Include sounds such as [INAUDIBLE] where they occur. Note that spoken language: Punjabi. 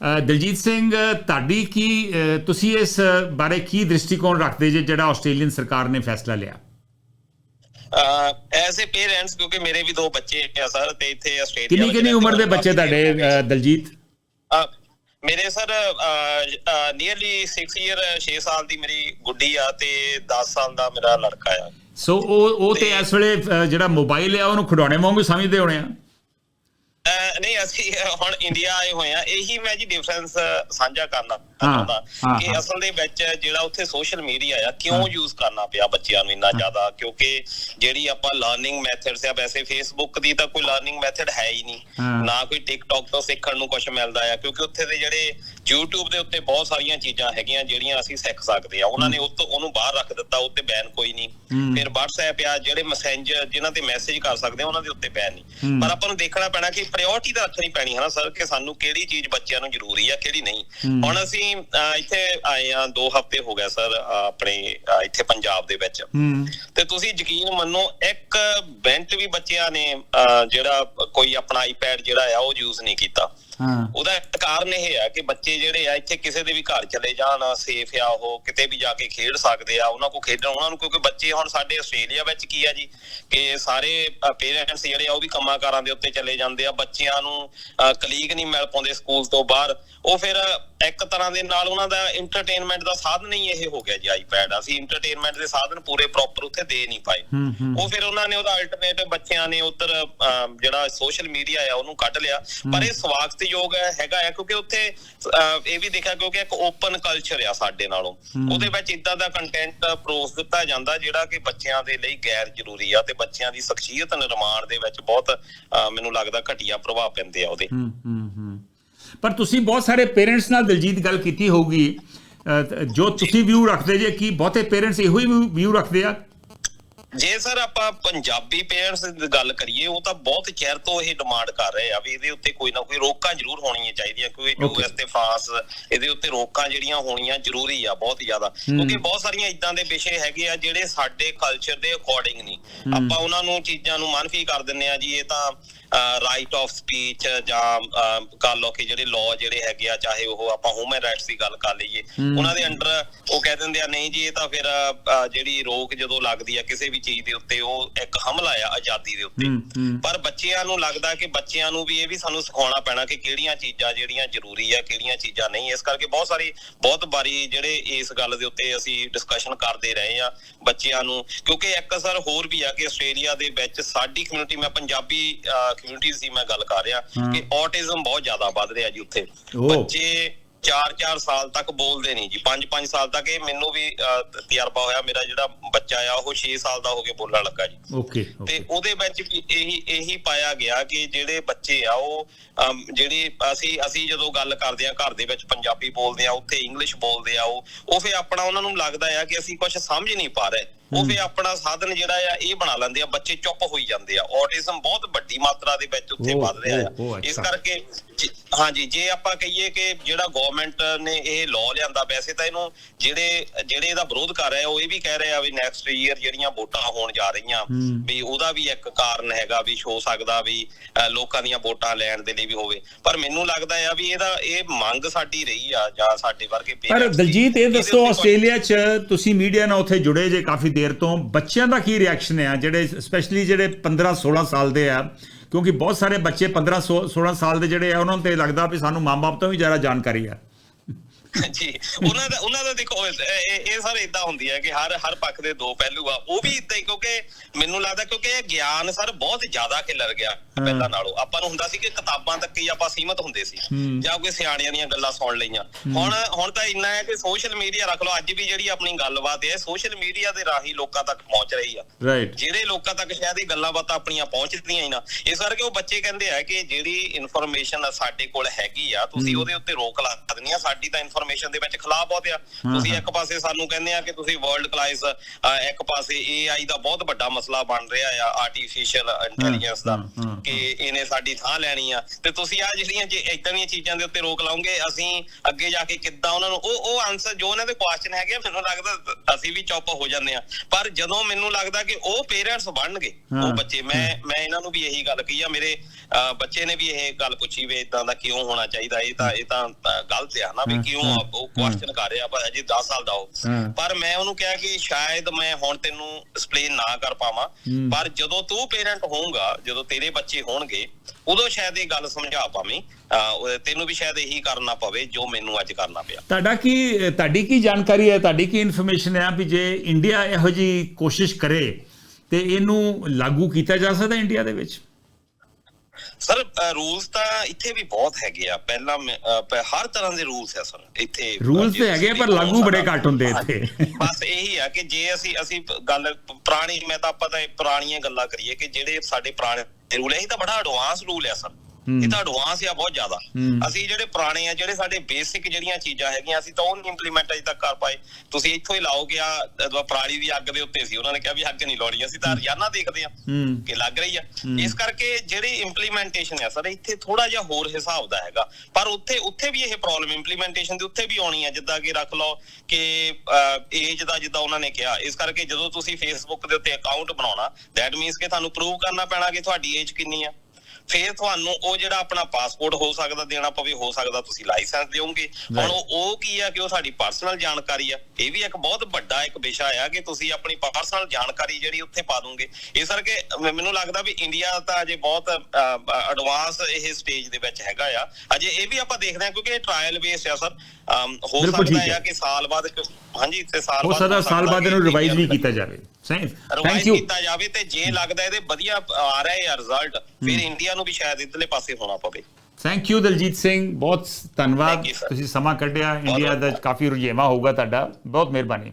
ਦਲਜੀਤ ਸਿੰਘ ਤੁਹਾਡੀ ਕੀ ਤੁਸੀਂ ਇਸ ਬਾਰੇ ਕੀ ਦ੍ਰਿਸ਼ਟੀਕੋਣ ਰੱਖਦੇ ਜੇ ਜਿਹੜਾ ਆਸਟ੍ਰੇਲੀਅਨ ਸਰਕਾਰ ਨੇ ਫੈਸਲਾ ਲਿਆ? ਐਜ਼ ਅ ਪੇਰੈਂਟਸ ਕਿਉਂਕਿ ਮੇਰੇ ਵੀ ਦੋ ਬੱਚੇ ਆ ਸਰ ਤੇ ਇੱਥੇ ਆਸਟ੍ਰੇਲੀਆ ਕਿੰਨੀ ਕਿੰਨੀ ਉਮਰ ਦੇ ਬੱਚੇ ਤੁਹਾਡੇ ਦਲਜੀਤ? ਮੇਰੇ ਸਰ ਨੀਅਰਲੀ 6 ਇਅਰ 6 ਸਾਲ ਦੀ ਮੇਰੀ ਗੁੱਡੀ ਆ ਤੇ 10 ਸਾਲ ਦਾ ਮੇਰਾ ਲੜਕਾ ਆ। ਸੋ ਉਹ ਉਹ ਤੇ ਇਸ ਵੇਲੇ ਜਿਹੜਾ ਮੋਬਾਈਲ ਆ ਉਹਨੂੰ ਖਿਡੌਣੇ ਵਾਂਗੂ ਸਮਝਦੇ ਹੋਣੇ ਆ? ਨਹੀਂ ਅਸੀਂ ਹੁਣ ਇੰਡੀਆ ਆਏ ਹੋਏ ਆ ਇਹੀ ਮੈਂ ਜੀ ਡਿਫਰੈਂਸ ਸਾਂਝਾ ਕਰਨਾ। ਹਾਂ, ਕਿ। ਅਸਲ ਦੇ ਵਿੱਚ ਜਿਹੜਾ ਉੱਥੇ ਸੋਸ਼ਲ ਮੀਡੀਆ ਆ ਕਿਉਂ ਯੂਜ਼ ਕਰਨਾ ਪਿਆ ਬੱਚਿਆਂ ਨੂੰ ਇੰਨਾ ਜ਼ਿਆਦਾ ਕਿਉਂਕਿ ਜਿਹੜੀ ਆਪਾਂ ਲਰਨਿੰਗ ਮੈਥਡਸ ਆ ਵੈਸੇ ਫੇਸਬੁੱਕ ਦੀ ਤਾਂ ਕੋਈ ਲਰਨਿੰਗ ਮੈਥਡ ਹੈ ਹੀ ਨਹੀਂ। ਨਾ ਕੋਈ ਟਿਕਟੌਕ ਤੋਂ ਸਿੱਖਣ ਨੂੰ ਕੁਝ ਮਿਲਦਾ ਆ ਕਿਉਂਕਿ ਉੱਥੇ ਦੇ ਜਿਹੜੇ YouTube ਦੇ ਉੱਤੇ ਬਹੁਤ ਸਾਰੀਆਂ ਚੀਜ਼ਾਂ ਹੈਗੀਆਂ ਜਿਹੜੀਆਂ ਅਸੀਂ ਸਿੱਖ ਸਕਦੇ ਆ ਉਹਨਾਂ ਨੇ ਉਹ ਤੋਂ ਉਹਨੂੰ ਬਾਹਰ ਰੱਖ ਦਿੱਤਾ ਉੱਤੇ ਬੈਨ ਕੋਈ ਨਹੀਂ। ਫਿਰ WhatsApp ਆ ਜਿਹੜੇ ਮੈਸੇਂਜਰ ਜਿਨ੍ਹਾਂ ਤੇ ਮੈਸੇਜ ਕਰ ਸਕਦੇ ਆ ਉਹਨਾਂ ਦੇ ਉੱਤੇ ਬੈਨ। ਨਹੀਂ ਪਰ ਆਪਾਂ ਨੂੰ ਦੇਖਣਾ ਪੈਣਾ ਕਿ ਪ੍ਰਾਇੋਰਟੀ ਤਾਂ ਰੱਖਣੀ ਪੈਣੀ ਹੈ ਨਾ ਸਰ ਕਿ ਸਾਨੂੰ ਕਿਹੜੀ ਚੀਜ਼ ਬੱਚਿਆਂ ਨੂੰ ਜ਼ਰੂਰੀ ਆ ਕਿਹੜੀ ਨਹੀਂ। ਹੁਣ ਅਸੀਂ ਅਹ, ਇੱਥੇ ਆਏ ਆ 2 ਹਫ਼ਤੇ ਹੋ ਗਏ ਸਰ ਆਪਣੇ ਇੱਥੇ ਪੰਜਾਬ ਦੇ ਵਿੱਚ। ਤੇ ਤੁਸੀਂ ਯਕੀਨ ਮੰਨੋ ਇੱਕ ਮਿੰਟ ਵੀ ਬੱਚਿਆਂ ਨੇ ਜਿਹੜਾ ਕੋਈ ਆਪਣਾ ਆਈਪੈਡ ਜਿਹੜਾ ਆ ਉਹ ਯੂਜ਼ ਨਹੀਂ ਕੀਤਾ। ਉਹਦਾ ਕਾਰਨ ਇਹ ਆ ਕਿ ਬੱਚੇ ਜਿਹੜੇ ਆ ਇੱਥੇ ਕਿਸੇ ਦੇ ਵੀ ਘਰ ਚਲੇ ਜਾਣ ਸੇਫ ਆ ਉਹ ਕਿਤੇ ਵੀ ਜਾ ਕੇ ਖੇਡ ਸਕਦੇ ਆ ਉਹਨਾਂ ਕੋ ਖੇਡਣ ਉਹਨਾਂ ਨੂੰ ਕਿਉਂਕਿ ਬੱਚੇ ਹੁਣ ਸਾਡੇ ਆਸਟ੍ਰੇਲੀਆ ਵਿੱਚ ਕੀ ਆ ਜੀ ਕਿ ਸਾਰੇ ਪੇਰੈਂਟਸ ਜਿਹੜੇ ਆ ਉਹ ਵੀ ਕੰਮਾਂ ਕਾਰਾਂ ਦੇ ਉੱਤੇ ਚਲੇ ਜਾਂਦੇ ਆ ਬੱਚਿਆਂ ਨੂੰ ਕਲੀਗ ਨਹੀਂ ਮਿਲ ਪਾਉਂਦੇ ਸਕੂਲ ਤੋਂ ਬਾਹਰ। ਉਹ ਫਿਰ ਇੱਕ ਤਰ੍ਹਾਂ ਦੇ ਨਾਲ ਉਹਨਾਂ ਦਾ ਐਂਟਰਟੇਨਮੈਂਟ ਦਾ ਸਾਧਨ ਹੀ ਇਹ ਹੋ ਗਿਆ ਜੀ ਆਈਪੈਡ ਅਸੀਂ ਐਂਟਰਟੇਨਮੈਂਟ ਦੇ ਸਾਧਨ ਪੂਰੇ ਪ੍ਰੋਪਰ ਉੱਥੇ ਦੇ ਨਹੀਂ ਪਾਏ। ਉਹ ਫਿਰ ਉਹਨਾਂ ਨੇ ਉਹਦਾ ਅਲਟਰਨੇਟਿਵ ਬੱਚਿਆਂ ਨੇ ਉਧਰ ਜਿਹੜਾ ਸੋਸ਼ਲ ਮੀਡੀਆ ਆ ਉਹਨੂੰ ਕੱਢ ਲਿਆ। ਪਰ ਇਹ ਸਵਾਗਤਯੋਗ ਹੈ- ਹੈਗਾ ਆ ਕਿਉਂਕਿ ਉੱਥੇ ਇਹ ਵੀ ਦੇਖਿਆ ਕਿਉਂਕਿ ਇੱਕ ਓਪਨ ਕਲਚਰ ਆ ਸਾਡੇ ਨਾਲੋਂ। ਉਹਦੇ ਵਿੱਚ ਇਦਾਂ ਦਾ ਕੰਟੈਂਟ ਪਰੋਸ ਦਿੱਤਾ ਜਾਂਦਾ ਜਿਹੜਾ ਕਿ ਬੱਚਿਆਂ ਦੇ ਲਈ ਗੈਰ ਜ਼ਰੂਰੀ ਆ ਤੇ ਬੱਚਿਆਂ ਦੀ ਸ਼ਖਸੀਅਤ ਨਿਰਮਾਣ ਦੇ ਵਿੱਚ ਬਹੁਤ ਮੈਨੂੰ ਲੱਗਦਾ ਘਟੀਆ ਪ੍ਰਭਾਵ ਪੈਂਦੇ ਆ ਉਹਦੇ। ਹੂੰ ਹੂੰ ਹੂੰ। ਪਰ ਤੁਸੀਂ ਬਹੁਤ ਸਾਰੇ ਪੇਰੈਂਟਸ ਨਾਲ ਦਿਲਜੀਤ ਗੱਲ ਕੀਤੀ ਹੋਊਗੀ। ਜੋ ਤੁਸੀਂ ਵਿਊ ਰੱਖਦੇ ਜੇ ਕੀ ਬਹੁਤੇ ਪੇਰੈਂਟਸ ਇਹੋ ਹੀ ਵਿਊ ਰੱਖਦੇ ਆ? ਜੇ ਸਰ ਆਪਾਂ ਪੰਜਾਬੀ ਪੇਰੈਂਟਸ ਦੀ ਗੱਲ ਕਰੀਏ ਉਹ ਤਾਂ ਬਹੁਤ ਚਿਰ ਤੋਂ ਇਹ ਡਿਮਾਂਡ ਕਰ ਰਹੇ ਆ ਵੀ ਇਹਦੇ ਉੱਤੇ ਕੋਈ ਨਾ ਕੋਈ ਰੋਕਾਂ ਜ਼ਰੂਰ ਹੋਣੀਆਂ ਚਾਹੀਦੀਆਂ ਕਿਉਂਕਿ. ਯੂਐਸ ਤੇ ਫਰਾਂਸ ਇਹਦੇ ਉੱਤੇ ਰੋਕਾਂ ਜਿਹੜੀਆਂ ਹੋਣੀਆਂ ਜ਼ਰੂਰੀ ਆ ਬਹੁਤ ਜ਼ਿਆਦਾ। ਕਿਉਂਕਿ ਬਹੁਤ ਸਾਰੀਆਂ ਇਦਾਂ ਦੇ ਵਿਸ਼ੇ ਹੈਗੇ ਆ ਜਿਹੜੇ ਸਾਡੇ ਕਲਚਰ ਦੇ ਅਕੋਰਡਿੰਗ ਨਹੀਂ। ਆਪਾਂ ਉਹਨਾਂ ਨੂੰ ਚੀਜ਼ਾਂ ਨੂੰ ਮਨਫੀ ਕਰ ਦਿੰਨੇ ਆ ਜੀ ਇਹ ਤਾਂ ਰਾਈਟ ਆਫ ਸਪੀਚ ਜਾਂ ਗੱਲ ਲੋ ਕਿ ਜਿਹੜੇ ਲਾਅ ਜਿਹੜੇ ਹੈਗੇ ਆ ਚਾਹੇ ਉਹ ਆਪਾਂ ਹਿਊਮਨ ਰਾਈਟਸ ਦੀ ਗੱਲ ਕਰ ਲਈਏ। ਉਹਨਾਂ ਦੇ ਅੰਡਰ ਉਹ ਕਹਿ ਦਿੰਦੇ ਆ ਨਹੀਂ ਜੀ ਇਹ ਤਾਂ ਫਿਰ ਜਿਹੜੀ ਰੋਕ ਜਦੋਂ ਲੱਗਦੀ ਆ ਕਿਸੇ ਵੀ ਚੀਜ਼ ਦੇ ਉੱਤੇ ਉਹ ਇੱਕ ਹਮਲਾ ਆ ਆਜ਼ਾਦੀ ਦੇ ਉੱਤੇ। ਪਰ ਬੱਚਿਆਂ ਨੂੰ ਲੱਗਦਾ ਕਿ ਬੱਚਿਆਂ ਨੂੰ ਵੀ ਇਹ ਵੀ ਸਾਨੂੰ ਸਿਖਾਉਣਾ ਪੈਣਾ ਕਿ ਕਿਹੜੀਆਂ ਚੀਜ਼ਾਂ ਜਿਹੜੀਆਂ ਜ਼ਰੂਰੀ ਆ ਕਿਹੜੀਆਂ ਚੀਜ਼ਾਂ ਨਹੀਂ। ਇਸ ਕਰਕੇ ਬਹੁਤ ਸਾਰੀ ਬਹੁਤ ਵਾਰੀ ਜਿਹੜੇ ਇਸ ਗੱਲ ਦੇ ਉੱਤੇ ਅਸੀਂ ਡਿਸਕਸ਼ਨ ਕਰਦੇ ਰਹੇ ਆ ਬੱਚਿਆਂ ਨੂੰ। ਕਿਉਂਕਿ ਇੱਕ ਅਸਰ ਹੋਰ ਵੀ ਆ ਕਿ ਆਸਟ੍ਰੇਲੀਆ ਦੇ ਵਿੱਚ ਸਾਡੀ ਕਮਿਊਨਿਟੀ ਮੈਂ ਪੰਜਾਬੀ ਕਮਿਊਨਿਟੀਜ਼ ਦੀ ਮੈਂ ਗੱਲ ਕਰ ਰਿਹਾ। ਕਿ ਆਟਿਜ਼ਮ ਬਹੁਤ ਜ਼ਿਆਦਾ ਵੱਧ ਰਿਹਾ ਜੀ ਉੱਥੇ। ਬੱਚੇ 4-4 ਸਾਲ ਤੱਕ ਬੋਲਦੇ ਨਹੀਂ ਜੀ। 5-5 ਸਾਲ ਤੱਕ ਇਹ ਮੈਨੂੰ ਵੀ ਤਜਰਬਾ ਹੋਇਆ। ਮੇਰਾ ਜਿਹੜਾ ਬੱਚਾ ਆ ਉਹ 6 ਸਾਲ ਦਾ ਹੋ ਕੇ ਬੋਲਣ ਲੱਗਾ ਜੀ। ਓਕੇ ਤੇ ਉਹਦੇ ਵਿੱਚ ਵੀ ਇਹੀ ਇਹੀ ਪਾਇਆ ਗਿਆ ਕਿ ਜਿਹੜੇ ਬੱਚੇ ਆ ਉਹ ਜਿਹੜੀ ਅਸੀਂ ਅਸੀਂ ਜਦੋਂ ਗੱਲ ਕਰਦੇ ਆ ਘਰ ਦੇ ਵਿੱਚ ਪੰਜਾਬੀ ਬੋਲਦੇ ਆ ਉੱਥੇ ਇੰਗਲਿਸ਼ ਬੋਲਦੇ ਆ ਉਹ ਉਹ ਫੇ ਆਪਣਾ ਉਹਨਾਂ ਨੂੰ ਲੱਗਦਾ ਆ ਕਿ ਅਸੀਂ ਕੁਝ ਸਮਝ ਨਹੀਂ ਪਾ ਰਹੇ। ਉਹ ਫੇ ਆਪਣਾ ਸਾਧਨ ਜਿਹੜਾ ਆ ਇਹ ਬਣਾ ਲੈਂਦੇ ਆ ਬੱਚੇ ਚੁੱਪ ਹੋਈ ਜਾਂਦੇ ਆ ਆਟਿਜ਼ਮ ਬਹੁਤ ਵੱਡੀ ਮਾਤਰਾ ਦੇ ਵਿੱਚ ਉੱਥੇ ਵੱਧ ਰਿਹਾ ਆ ਇਸ। ਕਰਕੇ ਹਾਂਜੀ ਜੇ ਆਪਾਂ ਕਹੀਏ ਕਿ ਜਿਹੜਾ ਗਵਰਨਮੈਂਟ ਨੇ ਇਹ ਲਾਅ ਲਿਆਂਦਾ ਵੈਸੇ ਤਾਂ ਇਹਨੂੰ ਜਿਹੜੇ ਜਿਹੜੇ ਇਹਦਾ ਵਿਰੋਧ ਕਰ ਰਹੇ ਆ ਉਹ ਇਹ ਵੀ ਕਹਿ ਰਹੇ ਆ ਵੀ ਨੈਕਸਟ ਈਅਰ ਜਿਹੜੀਆਂ ਵੋਟਾਂ ਹੋਣ ਜਾ ਰਹੀਆਂ। ਵੀ ਉਹਦਾ ਵੀ ਇੱਕ ਕਾਰਨ ਹੈਗਾ ਵੀ ਹੋ ਸਕਦਾ ਵੀ ਲੋਕਾਂ ਦੀਆਂ ਵੋਟਾਂ ਲੈਣ ਦੇ ਲਈ ਵੀ ਹੋਵੇ ਪਰ ਮੈਨੂੰ ਲੱਗਦਾ ਆ ਵੀ ਇਹਦਾ ਇਹ ਮੰਗ ਸਾਡੀ ਰਹੀ ਆ ਜਾਂ ਸਾਡੇ ਵਰਗੇ ਪਰ। ਦਲਜੀਤ ਇਹ ਦੱਸੋ ਆਸਟ੍ਰੇਲੀਆ 'ਚ ਤੁਸੀਂ ਮੀਡੀਆ ਨਾਲ ਉੱਥੇ ਜੁੜੇ ਜੇ ਕਾਫੀ ਦੇਰ ਤੋਂ ਬੱਚਿਆਂ ਦਾ ਕੀ ਰਿਐਕਸ਼ਨ ਆ? ਜਿਹੜੇ ਸਪੈਸ਼ਲੀ ਜਿਹੜੇ 15 16 ਸਾਲ ਦੇ ਆ, ਕਿਉਂਕਿ ਬਹੁਤ ਸਾਰੇ ਬੱਚੇ 15 16 ਸਾਲ ਦੇ ਜਿਹੜੇ ਆ, ਉਹਨਾਂ ਨੂੰ ਤੇ ਲੱਗਦਾ ਵੀ ਸਾਨੂੰ ਮਾਂ-ਬਾਪ ਤੋਂ ਵੀ ਜ਼ਿਆਦਾ ਜਾਣਕਾਰੀ ਆ। [LAUGHS] ਜੀ ਉਹਨਾਂ ਦਾ ਉਹਨਾਂ ਦਾ ਦੇਖੋ ਇਹ ਸਾਰੇ ਇਦਾਂ ਹੁੰਦੀ ਹੈ ਕਿ ਹਰ ਹਰ ਪੱਖ ਦੇ ਦੋ ਪਹਿਲੂ ਆ। ਉਹ ਵੀ ਇਦਾਂ ਹੀ ਕਿਉਂਕਿ ਮੈਨੂੰ ਲੱਗਦਾ ਕਿਉਂਕਿ ਇਹ ਗਿਆਨ ਸਰ ਬਹੁਤ ਜ਼ਿਆਦਾ ਖਿਲਰ ਗਿਆ ਪਹਿਲਾਂ ਨਾਲੋਂ। ਆਪਾਂ ਨੂੰ ਹੁੰਦਾ ਸੀ ਕਿ ਕਿਤਾਬਾਂ ਤੱਕ ਹੀ ਆਪਾਂ ਸੀਮਤ ਹੁੰਦੇ ਸੀ। ਜਾਂ ਕੋਈ ਸਿਆਣਿਆਂ ਦੀਆਂ ਗੱਲਾਂ ਸੁਣ ਲਈਆਂ। ਹੁਣ ਹੁਣ ਤਾਂ ਇੰਨਾ ਹੈ ਕਿ ਸੋਸ਼ਲ ਮੀਡੀਆ ਰੱਖ ਲਓ ਅੱਜ ਵੀ ਜਿਹੜੀ ਆਪਣੀ ਗੱਲਬਾਤ ਹੈ ਸੋਸ਼ਲ ਮੀਡੀਆ ਦੇ ਰਾਹੀਂ ਲੋਕਾਂ ਤੱਕ ਪਹੁੰਚ ਰਹੀ ਆ। ਰਾਈਟ ਜਿਹੜੇ ਲੋਕਾਂ ਤੱਕ ਸ਼ਾਇਦ ਇਹ ਗੱਲਾਂ ਬਾਤਾਂ ਆਪਣੀਆਂ ਪਹੁੰਚਦੀਆਂ ਹੀ ਨਾ ਇਸ ਕਰਕੇ ਉਹ ਬੱਚੇ ਕਹਿੰਦੇ ਆ ਕਿ ਜਿਹੜੀ ਇਨਫੋਰਮੇਸ਼ਨ ਸਾਡੇ ਕੋਲ ਹੈਗੀ ਆ ਤੁਸੀਂ ਉਹਦੇ ਉੱਤੇ ਰੋਕ ਲਾ ਆ ਸਾਡੀ ਤਾਂ ਇਨਫੋਰਮੇਸ਼ਨ ਦੇ ਵਿੱਚ ਖਲਾ ਬਹੁਤ ਆ। ਤੁਸੀਂ ਇੱਕ ਪਾਸੇ ਸਾਨੂੰ ਕਹਿੰਦੇ ਆ ਕਿ ਤੁਸੀਂ ਵਰਲਡ ਕਲਾਸ ਇੱਕ ਪਾਸੇ AI ਦਾ ਬਹੁਤ ਵੱਡਾ ਮਸਲਾ ਬਣ ਰਿਹਾ ਆ ਆਰਟੀਫੀਸ਼ੀਅਲ ਇੰਟੈਲੀਜੈਂਸ ਦਾ ਕਿ ਇਹਨੇ ਸਾਡੀ ਥਾਂ ਲੈਣੀ ਆ। ਤੇ ਤੁਸੀਂ ਆ ਜਿਹੜੀਆਂ ਜੇ ਇਦਾਂ ਦੀਆਂ ਚੀਜ਼ਾਂ ਦੇ ਉੱਤੇ ਰੋਕ ਲਾਉਂਗੇ ਅਸੀਂ ਅੱਗੇ ਜਾ ਕੇ ਕਿੱਦਾਂ ਉਹਨਾਂ ਨੂੰ ਉਹ ਉਹ ਆਨਸਰ ਜੋ ਉਹਨਾਂ ਦੇ ਕੁਐਸਚਨ ਹੈਗੇ ਮੈਨੂੰ ਲੱਗਦਾ ਅਸੀਂ ਵੀ ਚੁੱਪ ਹੋ ਜਾਂਦੇ ਆ। ਪਰ ਜਦੋਂ ਮੈਨੂੰ ਲੱਗਦਾ ਕਿ ਉਹ ਪੇਰੈਂਟਸ ਬਣਨਗੇ ਉਹ ਬੱਚੇ ਮੈਂ ਮੈਂ ਇਹਨਾਂ ਨੂੰ ਵੀ ਇਹੀ ਗੱਲ ਕਹੀ ਆ ਮੇਰੇ ਬੱਚੇ ਨੇ ਵੀ ਇਹ ਗੱਲ ਪੁੱਛੀ ਵੀ ਇਦਾਂ ਦਾ ਕਿਉਂ ਹੋਣਾ ਚਾਹੀਦਾ? ਇਹ ਤਾਂ ਇਹ ਤਾਂ ਗਲਤ ਆ ਨਾ ਵੀ ਕਿਉਂ? ਉਹ ਕੁਐਸਚਨ ਕਰ ਰਿਹਾ ਪਰ ਅਜੇ 10 ਸਾਲ ਦਾ ਉਹ ਹਾਂ। ਪਰ ਮੈਂ ਉਹਨੂੰ ਕਿਹਾ ਕਿ ਸ਼ਾਇਦ ਮੈਂ ਹੁਣ ਤੈਨੂੰ ਐਕਸਪਲੇਨ ਨਾ ਕਰ ਪਾਵਾਂ। ਪਰ ਜਦੋਂ ਤੂੰ ਪੇਰੈਂਟ ਹੋਊਗਾ ਜਦੋਂ ਤੇਰੇ ਬੱਚੇ ਹੋਣਗੇ ਉਦੋਂ ਸ਼ਾਇਦ ਇਹ ਗੱਲ ਸਮਝਾ ਪਾਵੇਂ। ਤੈਨੂੰ ਵੀ ਸ਼ਾਇਦ ਇਹੀ ਕਰਨਾ ਪਵੇ ਜੋ ਮੈਨੂੰ ਅੱਜ ਕਰਨਾ ਪਿਆ। ਤੁਹਾਡਾ ਕੀ ਤੁਹਾਡੀ ਕੀ ਜਾਣਕਾਰੀ ਹੈ? ਤੁਹਾਡੀ ਕੀ ਇਨਫੋਰਮੇਸ਼ਨ ਹੈ ਵੀ ਜੇ ਇੰਡੀਆ ਇਹੋ ਜੀ ਕੋਸ਼ਿਸ਼ ਕਰੇ ਤੇ ਇਹਨੂੰ ਲਾਗੂ ਕੀਤਾ ਜਾ ਸਕਦਾ ਇੰਡੀਆ ਦੇ ਵਿੱਚ? ਸਰ ਰੂਲਸ ਤਾਂ ਇੱਥੇ ਵੀ ਬਹੁਤ ਹੈਗੇ ਆ ਪਹਿਲਾਂ ਹਰ ਤਰ੍ਹਾਂ ਦੇ ਰੂਲਸ ਆ ਸਰ ਇੱਥੇ ਰੂਲਸ ਤੇ ਹੈਗੇ ਪਰ ਲਾਗੂ ਬੜੇ ਘੱਟ ਹੁੰਦੇ। ਇੱਥੇ। ਬਸ ਇਹੀ ਆ ਕਿ ਜੇ ਅਸੀਂ ਅਸੀਂ ਗੱਲ ਪੁਰਾਣੀ ਮੈਂ ਤਾਂ ਆਪਾਂ ਤਾਂ ਪੁਰਾਣੀਆਂ ਗੱਲਾਂ ਕਰੀਏ ਕਿ ਜਿਹੜੇ ਸਾਡੇ ਪੁਰਾਣੇ ਰੂਲ ਹੈ ਇਹ ਤਾਂ ਬੜਾ ਐਡਵਾਂਸ ਰੂਲ ਆ ਸਰ। ਇਹ ਤਾਂ ਐਡਵਾਂਸ ਆ ਬਹੁਤ ਜ਼ਿਆਦਾ। ਅਸੀਂ ਜਿਹੜੇ ਪੁਰਾਣੇ ਆ ਜਿਹੜੇ ਸਾਡੇ ਬੇਸਿਕ ਜਿਹੜੀਆਂ ਚੀਜ਼ਾਂ ਹੈਗੀਆਂ ਅਸੀਂ ਤਾਂ ਉਹ ਨਹੀਂ ਇੰਪਲੀਮੈਂਟ ਅਜੇ ਤੱਕ ਕਰ ਪਾਏ। ਤੁਸੀਂ ਇੱਥੋਂ ਹੀ ਲਾਓ ਕਿ ਆ ਪਰਾਲੀ ਦੀ ਅੱਗ ਦੇ ਉੱਤੇ ਸੀ ਉਹਨਾਂ ਨੇ ਕਿਹਾ ਵੀ ਅੱਗ ਨਹੀਂ ਲਾਉਣੀ ਅਸੀਂ ਤਾਂ ਰੋਜ਼ਾਨਾ ਦੇਖਦੇ ਆ ਕਿ ਲੱਗ ਰਹੀ ਆ। ਇਸ ਕਰਕੇ ਜਿਹੜੀ ਇੰਪਲੀਮੈਂਟੇਸ਼ਨ ਹੈ ਸਰ ਇੱਥੇ ਥੋੜਾ ਜਿਹਾ ਹੋਰ ਹਿਸਾਬ ਦਾ ਹੈਗਾ। ਪਰ ਉੱਥੇ ਉੱਥੇ ਵੀ ਇਹ ਪ੍ਰੋਬਲਮ ਇੰਪਲੀਮੈਂਟੇਸ਼ਨ ਦੇ ਉੱਥੇ ਵੀ ਆਉਣੀ ਹੈ ਜਿੱਦਾਂ ਕਿ ਰੱਖ ਲਓ ਕਿ ਏਜ ਦਾ ਜਿੱਦਾਂ ਉਹਨਾਂ ਨੇ ਕਿਹਾ। ਇਸ ਕਰਕੇ ਜਦੋਂ ਤੁਸੀਂ ਫੇਸਬੁੱਕ ਦੇ ਉੱਤੇ ਅਕਾਊਂਟ ਬਣਾਉਣਾ ਦੈਟ ਮੀਨਸ ਕਿ ਤੁਹਾਨੂੰ ਪ੍ਰੂਵ ਕਰਨਾ ਪੈਣਾ ਕਿ ਤੁਹਾਡੀ ਏਜ ਕਿੰਨੀ ਆ। ਫਿਰ ਤੁਹਾਨੂੰ ਉਹ ਜਿਹੜਾ ਆਪਣਾ ਪਾਸਪੋਰਟ ਹੋ ਸਕਦਾ ਦੇਣਾ ਪਵੇ ਹੋ ਸਕਦਾ ਤੁਸੀਂ ਲਾਇਸੈਂਸ ਦਿਓਗੇ। ਹੁਣ. ਉਹ ਕੀ ਆ ਕਿ ਉਹ ਸਾਡੀ ਪਰਸਨਲ ਜਾਣਕਾਰੀ ਆ। ਇਹ ਵੀ ਇੱਕ ਬਹੁਤ ਵੱਡਾ ਇੱਕ ਵਿਸ਼ਾ ਆ ਕਿ ਤੁਸੀਂ ਆਪਣੀ ਪਰਸਨਲ ਜਾਣਕਾਰੀ ਜਿਹੜੀ ਉੱਥੇ ਪਾ ਦੋਗੇ। ਇਸ ਕਰਕੇ ਮੈਨੂੰ ਲੱਗਦਾ ਵੀ ਇੰਡੀਆ ਤਾਂ ਅਜੇ ਬਹੁਤ ਐਡਵਾਂਸ ਇਹ ਸਟੇਜ ਦੇ ਵਿੱਚ ਹੈਗਾ ਆ। ਅਜੇ ਇਹ ਵੀ ਆਪਾਂ ਦੇਖਦੇ ਹਾਂ ਕਿਉਂਕਿ ਇਹ ਟ੍ਰਾਇਲ ਬੇਸਡ ਆ ਸਰ। ਹੋ ਸਕਦਾ ਹੈ। ਕਿ ਸਾਲ ਬਾਅਦ ਹਾਂਜੀ ਤੇ ਸਾਲ ਹੋ ਸਕਦਾ ਸਾਲ ਬਾਅਦ ਇਹਨੂੰ ਰਿਵਾਈਜ਼ ਵੀ ਕੀਤਾ ਜਾਵੇ। ਸਹੀ? ਥੈਂਕ ਯੂ ਕੀਤਾ ਜਾਵੇ ਤੇ ਜੇ ਲੱਗਦਾ ਇਹਦੇ ਵਧੀਆ ਆ ਰਿਹਾ ਹੈ ਰਿਜ਼ਲਟ ਫਿਰ ਇੰਡੀਆ ਨੂੰ ਵੀ ਸ਼ਾਇਦ ਇਧਰਲੇ ਪਾਸੇ ਹੋਣਾ ਪਵੇ। ਥੈਂਕ ਯੂ ਦਲਜੀਤ ਸਿੰਘ ਬਹੁਤ ਧੰਨਵਾਦ. ਤੁਸੀਂ ਸਮਾਂ ਕੱਢਿਆ। ਇੰਡੀਆ ਦਾ ਕਾਫੀ ਰੁਝੇਵਾਂ ਹੋਊਗਾ ਤੁਹਾਡਾ। ਬਹੁਤ ਮਿਹਰਬਾਨੀ।